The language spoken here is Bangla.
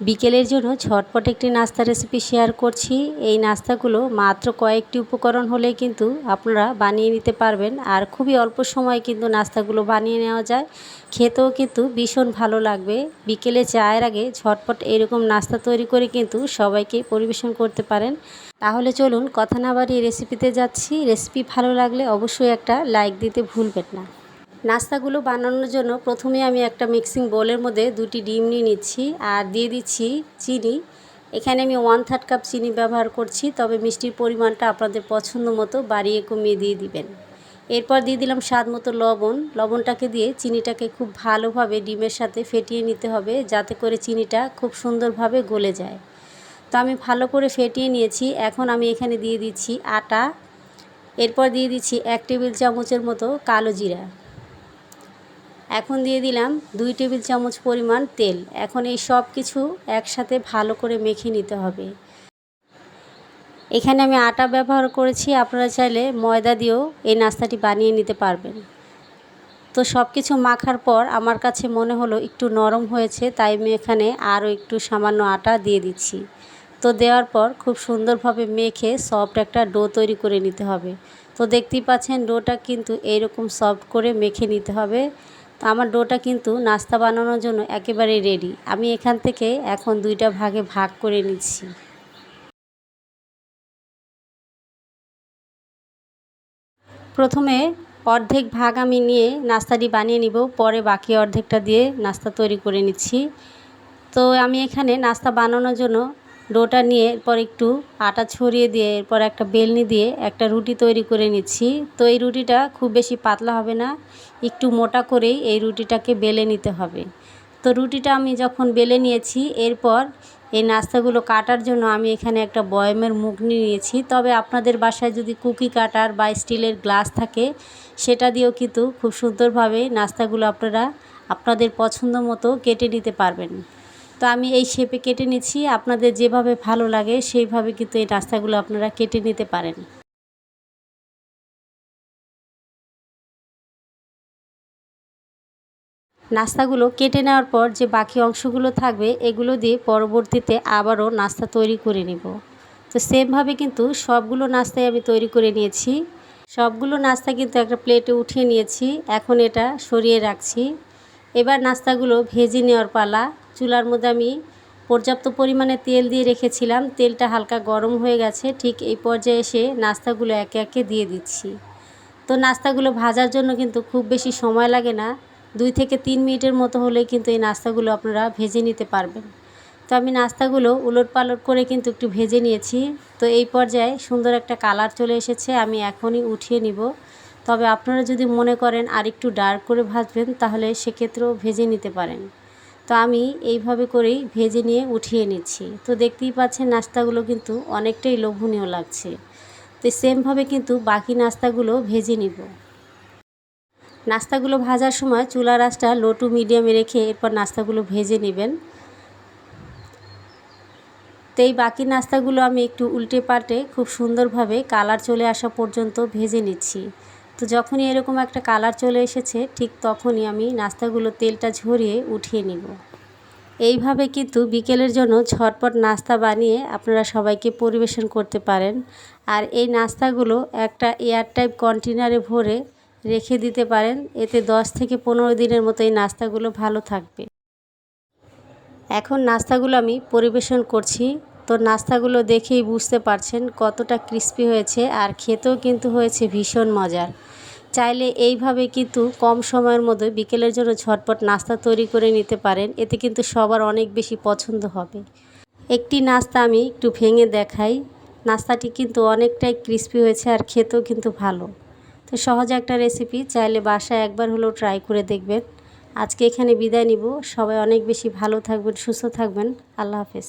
বিকেলের জন্য ঝটপট একটি নাস্তা রেসিপি শেয়ার করছি। এই নাস্তাগুলো মাত্র কয়েকটি উপকরণ হলে কিন্তু আপনারা বানিয়ে নিতে পারবেন। আর খুবই অল্প সময়ে কিন্তু নাস্তাগুলো বানিয়ে নেওয়া যায়। খেতেও কিন্তু ভীষণ ভালো লাগবে। বিকেলে চায়ের আগে ঝটপট এরকম নাস্তা তৈরি করে কিন্তু সবাইকে পরিবেশন করতে পারেন। তাহলে চলুন কথা না বাড়িয়ে রেসিপিতে যাচ্ছি। রেসিপি ভালো লাগলে অবশ্যই একটা লাইক দিতে ভুলবেন না। নাস্তাগুলো বানানোর জন্য প্রথমে আমি একটা মিক্সিং বোলের মধ্যে দুটি ডিম নিয়ে নিচ্ছি আর দিয়ে দিচ্ছি চিনি। এখানে আমি ওয়ান থার্ড কাপ চিনি ব্যবহার করছি, তবে মিষ্টির পরিমাণটা আপনাদের পছন্দ মতো বাড়িয়ে কমিয়ে দিয়ে দিবেন। এরপর দিয়ে দিলাম স্বাদ মতো লবণ। লবণটাকে দিয়ে চিনিটাকে খুব ভালোভাবে ডিমের সাথে ফেটিয়ে নিতে হবে, যাতে করে চিনিটা খুব সুন্দরভাবে গলে যায়। তো আমি ভালো করে ফেটিয়ে নিয়েছি। এখন আমি এখানে দিয়ে দিচ্ছি আটা। এরপর দিয়ে দিচ্ছি এক টেবিল চামচের মতো কালো জিরা। এখন দিয়ে দিলাম দুই টেবিল চামচ পরিমাণ তেল। এখন এই সব কিছু একসাথে ভালো করে মেখে নিতে হবে। এখানে আমি আটা ব্যবহার করেছি, আপনারা চাইলে ময়দা দিয়েও এই নাস্তাটি বানিয়ে নিতে পারবেন। তো সব কিছু মাখার পর আমার কাছে মনে হলো একটু নরম হয়েছে, তাই আমি এখানে আরও একটু সামান্য আটা দিয়ে দিচ্ছি। তো দেওয়ার পর খুব সুন্দরভাবে মেখে সফট একটা ডো তৈরি করে নিতে হবে। তো দেখতেই পাচ্ছেন ডোটা কিন্তু এইরকম সফট করে মেখে নিতে হবে। তো আমার ডোটা কিন্তু নাস্তা বানানোর জন্য একেবারেই রেডি আমি এখান থেকে এখন দুইটা ভাগে ভাগ করে নিচ্ছি। প্রথমে অর্ধেক ভাগ আমি নিয়ে নাস্তাটি বানিয়ে নিব, পরে বাকি অর্ধেকটা দিয়ে নাস্তা তৈরি করে নিচ্ছি। তো আমি এখানে নাস্তা বানানোর জন্য ডোটা নিয়ে এরপর একটু আটা ছড়িয়ে দিয়ে, এরপর একটা বেলনি দিয়ে একটা রুটি তৈরি করে নিচ্ছি। তো এই রুটিটা খুব বেশি পাতলা হবে না, একটু মোটা করেই এই রুটিটাকে বেলে নিতে হবে। তো রুটিটা আমি যখন বেলে নিয়েছি, এরপর এই নাস্তাগুলো কাটার জন্য আমি এখানে একটা বয়মের মুখ নিয়েছি। তবে আপনাদের বাসায় যদি কুকি কাটার বা স্টিলের গ্লাস থাকে, সেটা দিয়েও কিন্তু খুব সুন্দরভাবে নাস্তাগুলো আপনারা আপনাদের পছন্দ মতো কেটে নিতে পারবেন। তো আমি এই শেপে কেটে নিচ্ছি। আপনাদের যেভাবে ভালো লাগে, সেইভাবে কিন্তু এই নাস্তাগুলো আপনারা কেটে নিতে পারেন। নাস্তাগুলো কেটে নেওয়ার পর যে বাকি অংশগুলো থাকবে, এগুলো দিয়ে পরবর্তীতে আবারও নাস্তা তৈরি করে নিব। তো সেমভাবে কিন্তু সবগুলো নাস্তাই আমি তৈরি করে নিয়েছি। সবগুলো নাস্তা কিন্তু একটা প্লেটে উঠিয়ে নিয়েছি। এখন এটা সরিয়ে রাখছি। এবার নাস্তাগুলো ভেজে নেওয়ার পালা। চুলার মধ্যে আমি পর্যাপ্ত পরিমাণে তেল দিয়ে রেখেছিলাম। তেলটা হালকা গরম হয়ে গেছে। ঠিক এই পর্যায়ে এসে নাস্তাগুলো একে একে দিয়ে দিচ্ছি। তো নাস্তাগুলো ভাজার জন্য কিন্তু খুব বেশি সময় লাগে না। দুই থেকে তিন মিনিটের মতো হলেই কিন্তু এই নাস্তাগুলো আপনারা ভেজে নিতে পারবেন। তো আমি নাস্তাগুলো উলট পালট করে কিন্তু একটু ভেজে নিয়েছি। তো এই পর্যায়ে সুন্দর একটা কালার চলে এসেছে, আমি এখনই উঠিয়ে নিব। তবে আপনারা যদি মনে করেন আর একটু ডার্ক করে ভাজবেন, তাহলে সেক্ষেত্রেও ভেজে নিতে পারেন। তো আমি এইভাবে করেই ভেজে নিয়ে উঠিয়ে নিচ্ছি। তো দেখতেই পাচ্ছেন নাস্তাগুলো কিন্তু অনেকটাই লোভনীয় লাগছে। তো সেমভাবে কিন্তু বাকি নাস্তাগুলো ভেজে নিব। নাস্তাগুলো ভাজার সময় চুলা রাসটা লো টু মিডিয়ামে রেখে এরপর নাস্তাগুলো ভেজে নেবেন। তো এই বাকি নাস্তাগুলো আমি একটু উল্টে পাল্টে খুব সুন্দরভাবে কালার চলে আসা পর্যন্ত ভেজে নিচ্ছি। তো যখনই এরকম একটা কালার চলে এসেছে, ঠিক তখনই আমি নাস্তাগুলো তেলটা ঝরিয়ে উঠিয়ে নিব। এইভাবে কিন্তু বিকেলের জন্য ঝটপট নাস্তা বানিয়ে আপনারা সবাইকে পরিবেশন করতে পারেন। আর এই নাস্তাগুলো একটা এয়ার টাইপ কন্টেনারে ভরে রেখে দিতে পারেন, এতে দশ থেকে পনেরো দিনের মতো এই নাস্তাগুলো ভালো থাকবে। এখন নাস্তাগুলো আমি পরিবেশন করছি। তো নাস্তাগুলো দেখেই বুঝতে পারছেন কতটা ক্রিস্পি হয়েছে আর খেতেও কিন্তু হয়েছে ভীষণ মজার। চাইলে এইভাবে কিন্তু কম সময়ের মধ্যে বিকেলের জন্য ঝটপট নাস্তা তৈরি করে নিতে পারেন, এতে কিন্তু সবার অনেক বেশি পছন্দ হবে। একটি নাস্তা আমি একটু ভেঙে দেখাই, নাস্তাটি কিন্তু অনেকটাই ক্রিস্পি হয়েছে আর খেতেও কিন্তু ভালো। তো সহজ একটা রেসিপি, চাইলে বাসায় একবার হলেও ট্রাই করে দেখবেন। আজকে এখানে বিদায় নিব, সবাই অনেক বেশি ভালো থাকবেন, সুস্থ থাকবেন, আল্লাহ হাফেজ।